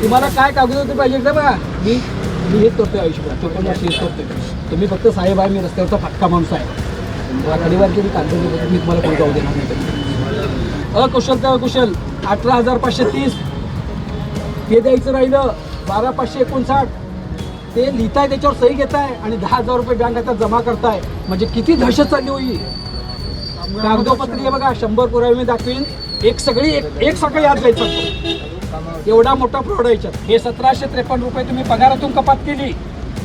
तुम्हाला काय कागदपत्र पाहिजे एकदा बघा. मी मी हेच करतोय आयुष्यभर. चोपन्न वर्ष हेच करतोय. तुम्ही फक्त साहेब आहे मी रस्त्यावरचा फटका माणूस आहे. मला कडीवारची मी कागदपत्र मी तुम्हाला कोण जाऊ देणार नाही. अकुशल तर अकुशल. अठरा हजार पाचशे तीस. ते द्यायचं राहिलं. बारा पाचशे एकोणसाठ. ते लिहिताय त्याच्यावर सही घेताय आणि दहा हजार रुपये बँक खात्यात जमा करताय. म्हणजे किती दहशत चालली होई कागदोपत्री बघा शंभर पुरावे मी दाखवीन. एक सगळी एक एक सगळी याद द्यायचं एवढा मोठा फ्रॉड याच्यात. हे सतराशे त्रेपन्न रुपये तुम्ही पगारातून कपात केली.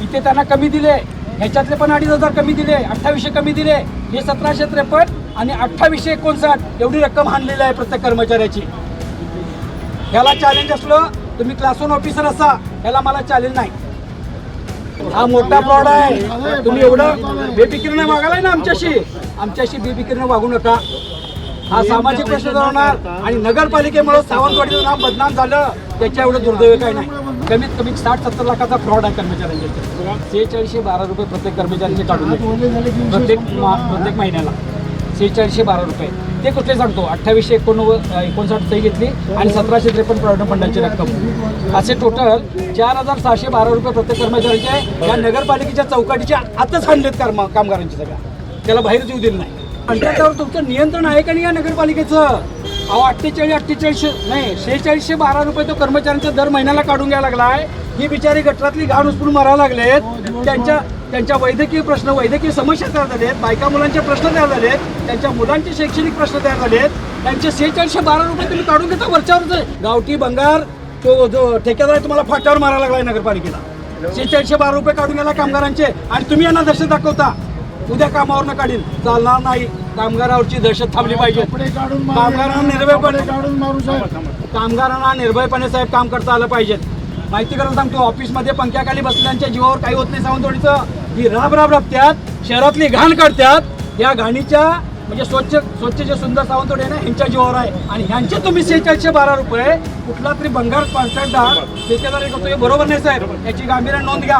इथे त्यांना कमी दिले. ह्याच्यातले पण अडीच हजार कमी दिले. अठ्ठावीसशे कमी दिले. हे सतराशे त्रेपन्न आणि अठ्ठावीसशे एकोणसाठ एवढी रक्कम आणलेली आहे प्रत्येक कर्मचाऱ्याची. ह्याला चॅलेंज असलं तुम्ही क्लास ऑफिसर असा ह्याला मला चॅलेंज नाही. हा मोठा फ्रॉड आहे. तुम्ही एवढं बेफिकिरीने वागालाय ना आमच्याशी. आमच्याशी बेफिकिरीने वागू नका. हा सामाजिक प्रश्न होणार आणि नगरपालिकेमुळे सावंतवाडीचं नाव बदनाम झालं त्याच्या एवढं दुर्दैव काय नाही. कमीत कमी साठ सत्तर लाखाचा फ्रॉड आहे कर्मचाऱ्यांच्या सेहेचाळीसशे बारा रुपये प्रत्येक कर्मचाऱ्यांचे काढून प्रत्येक प्रत्येक महिन्याला. सेहेचाळीसशे बारा रुपये. ते कुठले सांगतो? अठ्ठावीसशे एकोणनव्वद एकोणसाठ सही घेतली आणि सतराशे त्रेपन्न प्रॉडक्ट फंडाची रक्कम. असे टोटल चार हजार सहाशे बारा रुपये प्रत्येक कर्मचाऱ्याचे या नगरपालिकेच्या चौकटीच्या आतच आणलेत कर्म कामगारांचे सगळ्या. त्याला बाहेरच येऊ दिलं नाही. आणि त्याच्यावर तुमचं नियंत्रण आहे का नाही या नगरपालिकेचं? अहो अठ्ठेचाळीस अठ्ठेचाळीसशे नाही शेहेचाळीसशे बारा रुपये तो कर्मचाऱ्यांचा दर महिन्याला काढून घ्यायला लागलाय. ही बिचारी गटरातली घाण उचलून मारायला लागलेत. त्यांच्या त्यांच्या वैद्यकीय प्रश्न वैद्यकीय समस्या तयार झालेत. बायका मुलांचे प्रश्न तयार झालेत. त्यांच्या मुलांचे शैक्षणिक प्रश्न तयार झालेत. त्यांचे शेहेचाळीसशे बारा रुपये तुम्ही काढून घेता वरच्यावरच गावठी बंगार तो जो ठेकेदार आहे तुम्हाला फाट्यावर मारायला लागलाय नगरपालिकेला. शेहेचाळीसशे बारा रुपये काढून गेला कामगारांचे. आणि तुम्ही यांना दर्शन दाखवता. उद्या कामावर न काढील. चालणार नाही. कामगारावरची दहशत थांबली पाहिजे. कामगारांना निर्भयपणे कामगारांना निर्भयपणे साहेब काम करता आलं पाहिजे. माहिती करायला सांगतो ऑफिसमध्ये पंख्याखाली बसलेल्यांच्या जीवावर काही होत नाही. सावंतवाडीचं ही राब राब राबत्यात शहरातली घाण काढत्यात. या घाणीच्या म्हणजे स्वच्छ स्वच्छ जे सुंदर सावंतवाडी आहे ना ह्यांच्या जीवावर आहे. आणि ह्यांचे तुम्ही शेहेचाळीसशे बारा रुपये कुठला तरी बंगार कॉन्ट्रॅक्टदार ठेकेदार हे करतो हे बरोबर नाही साहेब. याची गांभीर्याने नोंद घ्या.